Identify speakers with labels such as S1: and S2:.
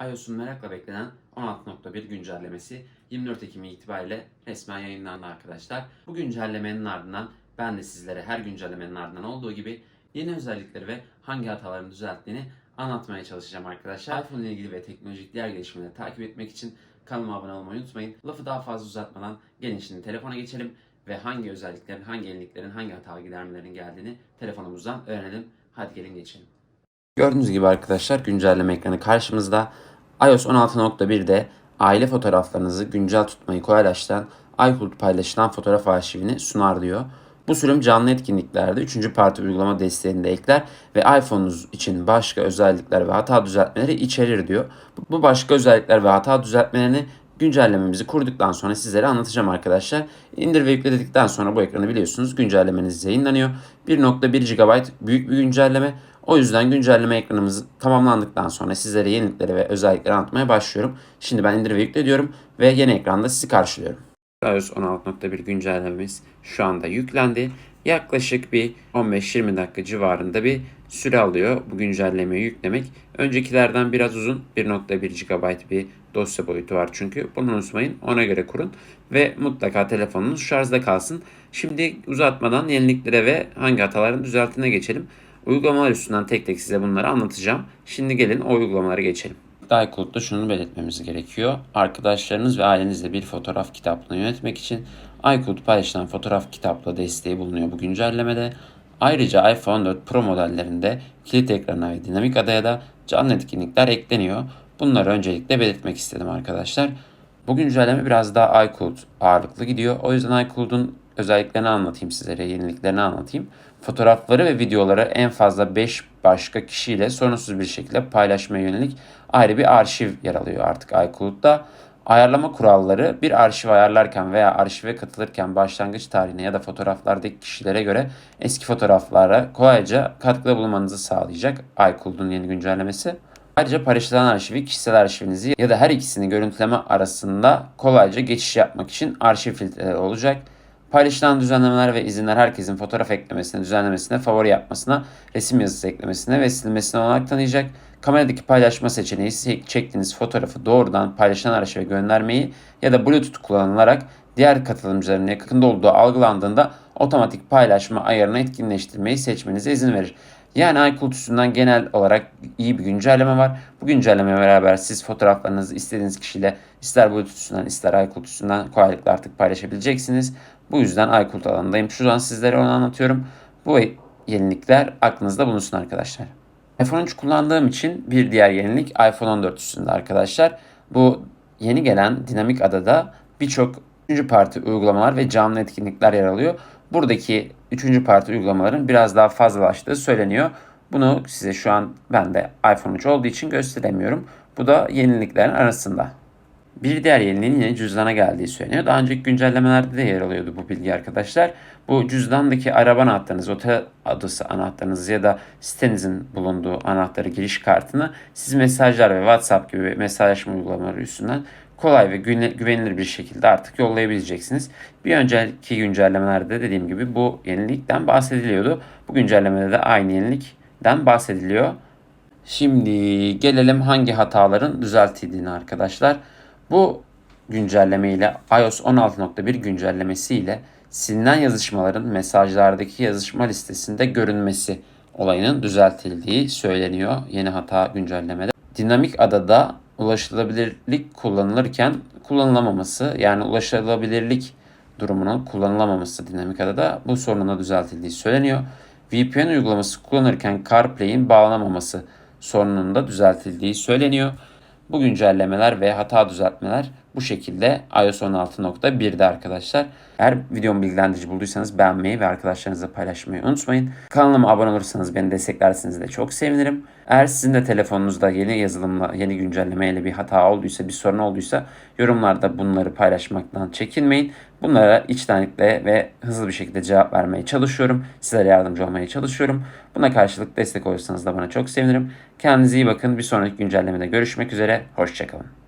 S1: iOS'un merakla beklenen 16.1 güncellemesi 24 Ekim itibariyle resmen yayınlandı arkadaşlar. Bu güncellemenin ardından ben de sizlere her güncellemenin ardından olduğu gibi yeni özellikleri ve hangi hataların düzelttiğini anlatmaya çalışacağım arkadaşlar. iPhone ile ilgili ve teknolojik diğer gelişmeleri takip etmek için kanalıma abone olmayı unutmayın. Lafı daha fazla uzatmadan gelin şimdi telefona geçelim ve hangi özelliklerin, hangi yeniliklerin, hangi hata gidermelerin geldiğini telefonumuzdan öğrenelim. Hadi gelin geçelim. Gördüğünüz gibi arkadaşlar güncelleme ekranı karşımızda. iOS 16.1'de aile fotoğraflarınızı güncel tutmayı kolaylaştıran iCloud paylaşılan fotoğraf arşivini sunar diyor. Bu sürüm canlı etkinliklerde 3. parti uygulama desteğini de ekler ve iPhone'unuz için başka özellikler ve hata düzeltmeleri içerir diyor. Bu başka özellikler ve hata düzeltmelerini güncellememizi kurduktan sonra sizlere anlatacağım arkadaşlar. İndir ve yükle dedikten sonra bu ekranı biliyorsunuz güncellemeniz yayınlanıyor. 1.1 GB büyük bir güncelleme. O yüzden güncelleme ekranımız tamamlandıktan sonra sizlere yenilikleri ve özellikleri anlatmaya başlıyorum. Şimdi ben indir ve yükle ve yeni ekranda sizi karşılıyorum. iOS 16.1 güncellememiz şu anda yüklendi. Yaklaşık bir 15-20 dakika civarında bir süre alıyor bu güncellemeyi yüklemek. Öncekilerden biraz uzun 1.1 GB bir dosya boyutu var çünkü. Bunu unutmayın ona göre kurun ve mutlaka telefonunuz şarjda kalsın. Şimdi uzatmadan yeniliklere ve hangi hataların düzeltine geçelim. Uygulamalar üstünden tek tek size bunları anlatacağım. Şimdi gelin o uygulamalara geçelim. iCloud'da şunu belirtmemiz gerekiyor. Arkadaşlarınız ve ailenizle bir fotoğraf kitaplığını yönetmek için iCloud paylaşılan fotoğraf kitaplığı desteği bulunuyor bu güncellemede. Ayrıca iPhone 4 Pro modellerinde kilit ekrana ve dinamik adaya da canlı etkinlikler ekleniyor. Bunları öncelikle belirtmek istedim arkadaşlar. Bu güncelleme biraz daha iCloud ağırlıklı gidiyor. O yüzden iCloud'un özelliklerini anlatayım sizlere, yeniliklerini anlatayım. Fotoğrafları ve videoları en fazla 5 başka kişiyle sorunsuz bir şekilde paylaşmaya yönelik ayrı bir arşiv yer alıyor artık iCloud'da. Ayarlama kuralları bir arşiv ayarlarken veya arşive katılırken başlangıç tarihine ya da fotoğraflardaki kişilere göre eski fotoğraflara kolayca katkıda bulunmanızı sağlayacak iCloud'un yeni güncellemesi. Ayrıca paylaşılan arşivi kişisel arşivinizi ya da her ikisini görüntüleme arasında kolayca geçiş yapmak için arşiv filtreleri olacak. Paylaşılan düzenlemeler ve izinler herkesin fotoğraf eklemesine, düzenlemesine, favori yapmasına, resim yazısı eklemesine ve silmesine olanak tanıyacak. Kameradaki paylaşma seçeneği çektiğiniz fotoğrafı doğrudan paylaşılan arşive göndermeyi ya da Bluetooth kullanılarak diğer katılımcıların yakında olduğu algılandığında otomatik paylaşma ayarını etkinleştirmeyi seçmenize izin verir. Yani iCloud üstünden genel olarak iyi bir güncelleme var. Bu güncelleme beraber siz fotoğraflarınızı istediğiniz kişiyle ister Bluetooth üstünden ister iCloud üstünden kolaylıkla artık paylaşabileceksiniz. Bu yüzden iCloud alanındayım. Şu an sizlere onu anlatıyorum. Bu yenilikler aklınızda bulunsun arkadaşlar. iPhone 3 kullandığım için bir diğer yenilik iPhone 14 üstünde arkadaşlar. Bu yeni gelen dinamik adada birçok üçüncü parti uygulamalar ve canlı etkinlikler yer alıyor. Buradaki üçüncü parti uygulamaların biraz daha fazlalaştığı söyleniyor. Bunu size şu an ben de iPhone 3 olduğu için gösteremiyorum. Bu da yeniliklerin arasında. Bir diğer yeniliğin yine cüzdana geldiği söyleniyor. Daha önceki güncellemelerde de yer alıyordu bu bilgi arkadaşlar. Bu cüzdandaki araba anahtarınız, otel adası anahtarınız ya da sitenizin bulunduğu anahtarı giriş kartını siz mesajlar ve WhatsApp gibi mesajlaşma uygulamaları üstünden kolay ve güvenilir bir şekilde artık yollayabileceksiniz. Bir önceki güncellemelerde dediğim gibi bu yenilikten bahsediliyordu. Bu güncellemede de aynı yenilikten bahsediliyor. Şimdi gelelim hangi hataların düzeltildiğini arkadaşlar. Bu güncelleme ile iOS 16.1 güncellemesi ile silinen yazışmaların mesajlardaki yazışma listesinde görünmesi olayının düzeltildiği söyleniyor yeni hata güncellemede. Dinamik adada ulaşılabilirlik kullanılırken kullanılamaması yani ulaşılabilirlik durumunun kullanılamaması dinamik adada bu sorunun düzeltildiği söyleniyor. VPN uygulaması kullanırken CarPlay'in bağlanamaması sorununun da düzeltildiği söyleniyor. Bu güncellemeler ve hata düzeltmeler bu şekilde iOS 16.1'de arkadaşlar. Eğer videomu bilgilendirici bulduysanız beğenmeyi ve arkadaşlarınızla paylaşmayı unutmayın. Kanalıma abone olursanız beni desteklerseniz de çok sevinirim. Eğer sizin de telefonunuzda yeni yazılımla, yeni güncellemeyle bir hata olduysa, bir sorun olduysa yorumlarda bunları paylaşmaktan çekinmeyin. Bunlara içtenlikle ve hızlı bir şekilde cevap vermeye çalışıyorum. Sizlere yardımcı olmaya çalışıyorum. Buna karşılık destek olursanız da bana çok sevinirim. Kendinize iyi bakın. Bir sonraki güncellemede görüşmek üzere. Hoşçakalın.